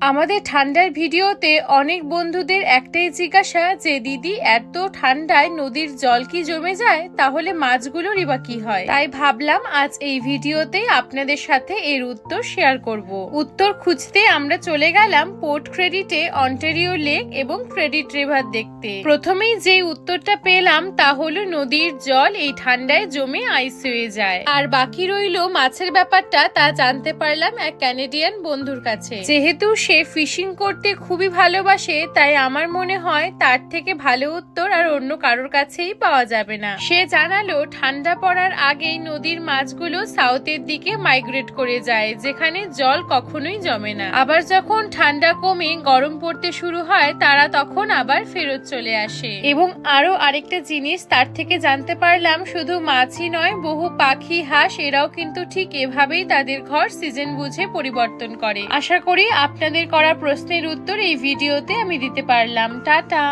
আমাদের ঠান্ডার ভিডিওতে অনেক বন্ধুদের একটাই জিজ্ঞাসা যে, দিদি, এত ঠান্ডায় নদীর জল কি জমে যায়? তাহলে মাছগুলোরই বা কি হয়? তাই ভাবলাম আজ এই ভিডিওতে আপনাদের সাথে এর উত্তর শেয়ার করব। উত্তর খুঁজতে আমরা চলে গেলাম পোর্ট ক্রেডিটে অন্টারিও লেক এবং ক্রেডিট রিভার দেখতে। প্রথমেই যে উত্তরটা পেলাম তা হলো, নদীর জল এই ঠান্ডায় জমে আইস হয়ে যায়। আর বাকি রইল মাছের ব্যাপারটা তা জানতে পারলাম এক ক্যানেডিয়ান বন্ধুর কাছে। যেহেতু সে ফিশিং করতে খুবই ভালোবাসে, তাই আমার মনে হয় তার থেকে ভালো উত্তর আর অন্য কারোর কাছেই পাওয়া যাবে না। সে জানালো, ঠান্ডা পড়ার আগেই নদীর মাছগুলো সাউথের দিকে মাইগ্রেট করে যায়, যেখানে জল কখনোই জমে না। আবার যখন ঠান্ডা কমে, গরম পড়তে শুরু হয়, তারা তখন আবার ফেরত চলে আসে। এবং আরও আরেকটা জিনিস তার থেকে জানতে পারলাম, শুধু মাছই নয়, বহু পাখি, হাঁস, এরাও কিন্তু ঠিক এভাবেই তাদের ঘর সিজন বুঝে পরিবর্তন করে। আশা করি আপনাদের করা প্রশ্নের উত্তর এই ভিডিওতে আমি দিতে পারলাম। টাটা!